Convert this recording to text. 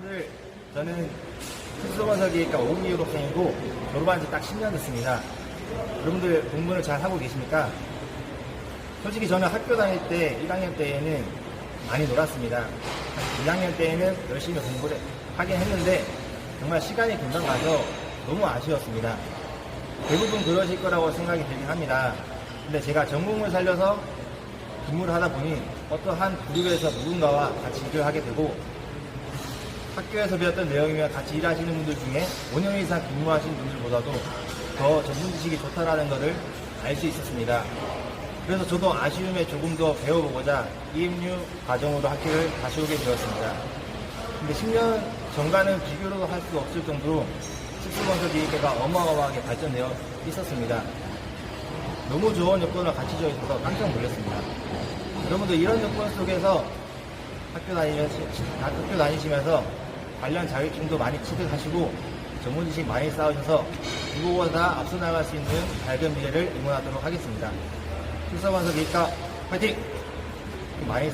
여러분들 저는 특수건설기획과 5기 졸업생이고 졸업한 지 딱 10년 됐습니다. 여러분들 공부를 잘 하고 계십니까? 솔직히 저는 학교 다닐 때 1학년 때에는 많이 놀았습니다. 한 2학년 때에는 열심히 공부를 하긴 했는데 정말 시간이 금방 가서 너무 아쉬웠습니다. 대부분 그러실 거라고 생각이 들긴 합니다. 근데 제가 전공을 살려서 근무를 하다 보니 어떠한 그룹에서 누군가와 같이 일을 하게 되고 학교에서 배웠던 내용이면 같이 일하시는 분들 중에 5년 이상 근무하신 분들보다도 더 전문 지식이 좋다라는 것을 알 수 있었습니다. 그래서 저도 아쉬움에 조금 더 배워보고자 EMU 과정으로 학교를 다시 오게 되었습니다. 근데 10년 전과는 비교로 할수 없을 정도로 특수건설기획회가 어마어마하게 발전되어 있었습니다. 너무 좋은 여건을 갖춰져 있어서 깜짝 놀랐습니다. 여러분도 이런 여건 속에서 학교 다니면서, 학교 다니시면서 관련 자격증도 많이 취득하시고 전문 지식 많이 쌓으셔서 누구보다 앞서 나갈 수 있는 밝은 미래를 응원하도록 하겠습니다. 특수건설기획과 화이팅! 많이